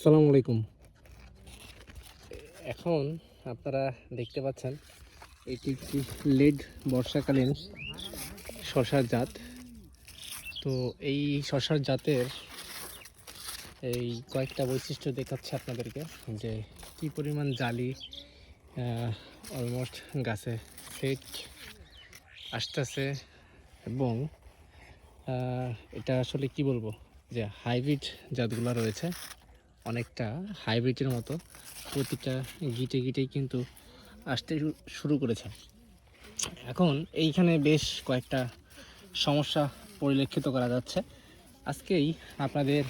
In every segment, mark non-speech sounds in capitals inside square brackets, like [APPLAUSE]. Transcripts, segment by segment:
আসসালামু আলাইকুম। এখন আপনারা দেখতে পাচ্ছেন, এটি একটি লেড বর্ষাকালীন শশার জাত। তো এই শশার জাতের এই কয়েকটা বৈশিষ্ট্য দেখাচ্ছে আপনাদেরকে, যে কি পরিমাণ জালি অলমোস্ট গাছে সেট আসতেছে এবং এটা আসলে কি বলব, যে হাইব্রিড জাতগুলো রয়েছে। অনেকটা হাইব্রিডের মতো প্রতিটা গিটে গিটেই কিন্তু আসতে শুরু করেছে। এখন এইখানে বেশ কয়েকটা সমস্যা পরিলক্ষিত করা যাচ্ছে। আজকেই আপনাদের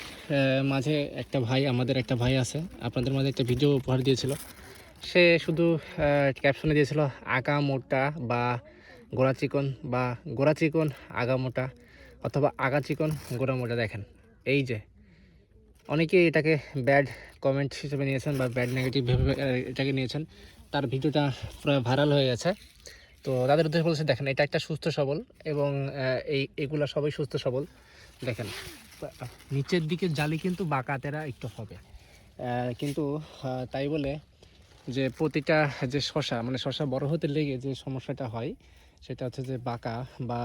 মাঝে একটা ভাই, আমাদের একটা ভাই আছে। আপনাদের মাঝে একটা ভিডিও উপহার দিয়েছিল। সে শুধু ক্যাপশনে দিয়েছিল, আগা মোটা বা গোড়া চিকন বা গোড়া চিকন, আগা মোটা অথবা আগা চিকন, গোড়া মোটা দেখেন। এই যে অনেকে এটাকে ব্যাড কমেন্ট হিসেবে নিয়েছেন বা ব্যাড নেগেটিভ ভেবে এটাকে নিয়েছেন। তার ভিডিওটা পুরো ভাইরাল হয়ে গেছে। তো তাদের উদ্দেশ্যে বলছে, দেখেন, এটা একটা সুস্থ সবল এবং এই, এগুলা সবাই সুস্থ সবল। দেখেন নিচের দিকে জালি কিন্তু বাঁকাতেরা একটু হবে। কিন্তু তাই বলে যে প্রতিটা যে শশা মানে শশা বড় হতে লেগে যে সমস্যাটা হয়, সেটা হচ্ছে যে বাঁকা বা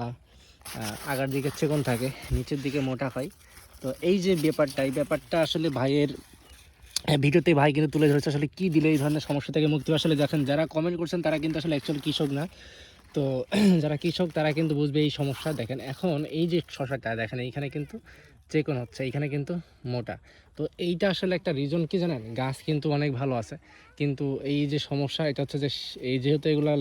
আগার দিকে চেকন থাকে, নিচের দিকে মোটা হয়। তো এই যে ব্যাপারটা এই ব্যাপারটা আসলে ভাইয়ের হ্যাঁ, ভিডিওতে ভাই কিন্তু তুলে ধরেছে আসলে কী দিলে এই ধরনের সমস্যা থেকে মুক্তি? আসলে দেখেন যারা কমেন্ট করছেন তারা কিন্তু আসলে অ্যাকচুয়াল কৃষক না। তো [CLEARS THROAT] যারা কৃষক তারা কিন্তু বুঝবে এই সমস্যা। দেখেন এখন এই যে শশাটা দেখেন এইখানে কিন্তু চেকন হচ্ছে এইখানে কিন্তু মোটা। তো এইটা আসলে একটা রিজন কি জানেন? গাছ কিন্তু অনেক ভালো আছে। কিন্তু এই যে সমস্যা এটা হচ্ছে যে এই যেহেতু এগুলা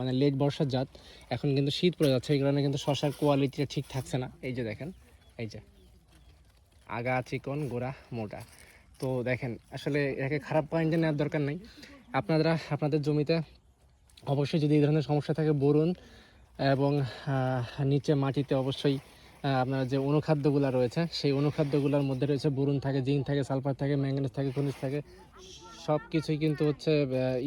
মানে লেট বর্ষার জাত এখন কিন্তু শীত পড়ে যাচ্ছে এই কারণে কিন্তু শশার কোয়ালিটিটা ঠিক থাকছে না। এই যে দেখেন এই যে। আগা, চিকন, গোড়া, মোটা। তো দেখেন, আসলে এটাকে খারাপ পয়েন্টে নেওয়ার দরকার নেই। আপনারা আপনাদের জমিতে অবশ্যই যদি এই ধরনের সমস্যা থাকে বরুন এবং নিচে মাটিতে অবশ্যই আপনার যে অনুখাদ্যগুলো রয়েছে, সেই অনুখাদ্যগুলোর মধ্যে রয়েছে বোরন থাকে, জিঙ্ক থাকে, সালফার থাকে ম্যাঙ্গানিজ থাকে, খনিজ থাকে সব কিছুই কিন্তু হচ্ছে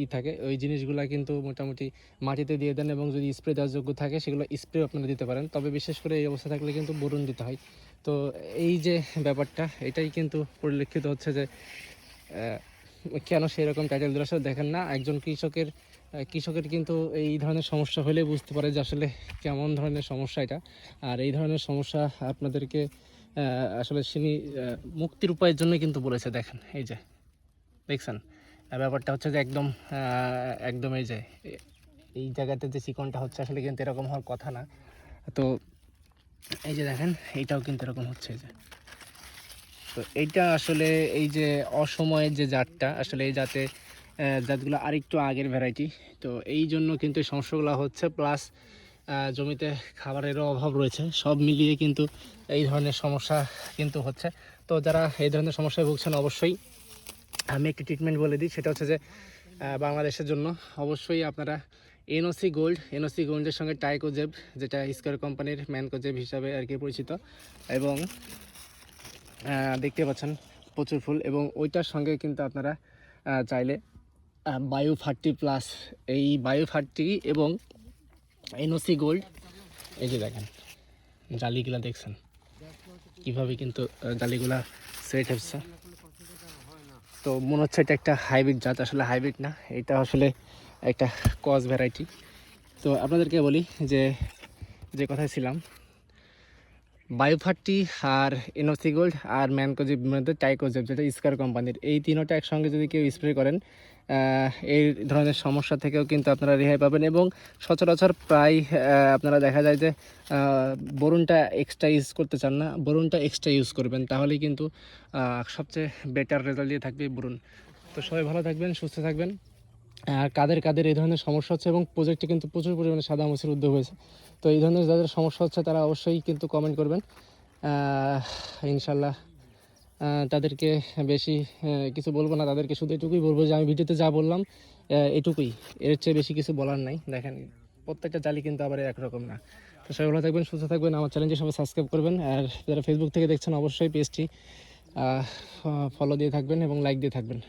ই থাকে। ওই জিনিসগুলো কিন্তু মোটামুটি মাটিতে দিয়ে দেন এবং যদি স্প্রে দেওয়ার যোগ্য থাকে, সেগুলো স্প্রে আপনারা দিতে পারেন। তবে বিশেষ করে এই অবস্থা থাকলে কিন্তু বোরন দিতে হয়। তো এই যে ব্যাপারটা, এটাই কিন্তু পরিলক্ষিত হচ্ছে যে কেন সেই রকম টাইটেল আসলে দেখেন না? একজন কৃষকের কৃষকের কিন্তু এই ধরনের সমস্যা হলে বুঝতে পারে যে আসলে কেমন ধরনের সমস্যা এটা। আর এই ধরনের সমস্যা আপনাদেরকে আসলে তিনি মুক্তির উপায়ের জন্য কিন্তু বলেছে, দেখেন, এই যে, দেখছেন? ব্যাপারটা হচ্ছে যে একদম একদম এই যে, এই জায়গাতে যে চিকনটা হচ্ছে, আসলে কিন্তু এরকম হওয়ার কথা না। তো এই যে দেখেন এইটাও কিন্তু এরকম হচ্ছে যে। তো এইটা আসলে এই যে অসময়ের যে জাতটা, আসলে এই জাতে জাতগুলো আরেকটু আগের ভ্যারাইটি তো এই জন্য কিন্তু সমস্যাগুলো হচ্ছে প্লাস জমিতে খাবারেরও অভাব রয়েছে। সব মিলিয়ে কিন্তু এই ধরনের সমস্যা কিন্তু হচ্ছে। তো যারা এই ধরনের সমস্যায় ভুগছেন অবশ্যই আমি একটি ট্রিটমেন্ট বলে দিই। সেটা হচ্ছে যে বাংলাদেশের জন্য অবশ্যই আপনারা এনওসি গোল্ড, এনওসি গোল্ডের সঙ্গে টাইকোজেব যেটা স্কোয়ার কোম্পানির ম্যানকোজেব হিসাবে আর কি পরিচিত। এবং দেখতে পাচ্ছেন প্রচুর ফুল এবং ওইটার সঙ্গে কিন্তু আপনারা চাইলে বায়ু ফার্টি প্লাস এই বায়ু ফার্টি এবং এনওসি গোল্ড, এই যে দেখেন, জালিগুলা দেখছেন? কীভাবে কিন্তু জালিগুলা সেট হচ্ছে। তো মনে হচ্ছে এটা একটা হাইব্রিড জাত, আসলে হাইব্রিড না, এটা আসলে একটা কস ভ্যারাইটি তো আপনাদেরকে বলি যে যে কথায় ছিলাম বায়োফার্টি আর এনওসি গোল্ড আর ম্যানকোজিব মধ্যে টাইকোজেব, যেটা স্কার কোম্পানির, এই তিনোটা একসঙ্গে যদি কেউ স্প্রে করেন এই ধরনের সমস্যা থেকেও কিন্তু আপনারা রেহাই পাবেন এবং সচরাচর প্রায় আপনারা দেখা যায় যে বরুণটা এক্সট্রা ইউজ করতে চান না, বরুণটা এক্সট্রা ইউজ করবেন তাহলেই কিন্তু সবচেয়ে বেটার রেজাল্ট দিয়ে থাকবে বরুণ। তো সবাই ভালো থাকবেন, সুস্থ থাকবেন। কাদের কাদের এই ধরনের সমস্যা হচ্ছে এবং প্রজেক্টে কিন্তু প্রচুর পরিমাণে সাদা মুসির উদ্যোগ হয়েছে। তো এই ধরনের যাদের সমস্যা হচ্ছে তারা অবশ্যই কিন্তু কমেন্ট করবেন। ইনশাল্লাহ তাদেরকে বেশি কিছু বলব না, তাদেরকে শুধু এটুকুই বলব যে আমি ভিডিওতে যা বললাম এটুকুই। এর চেয়ে বেশি কিছু বলার নাই, দেখেন, প্রত্যেকটা জালি কিন্তু আবার একরকম না। তো সবাই ভালো থাকবেন, সুস্থ থাকবেন, আমার চ্যানেলটি সবাই সাবস্ক্রাইব করবেন, আর যারা ফেসবুক থেকে দেখছেন অবশ্যই পেজটি ফলো দিয়ে থাকবেন এবং লাইক দিয়ে থাকবেন।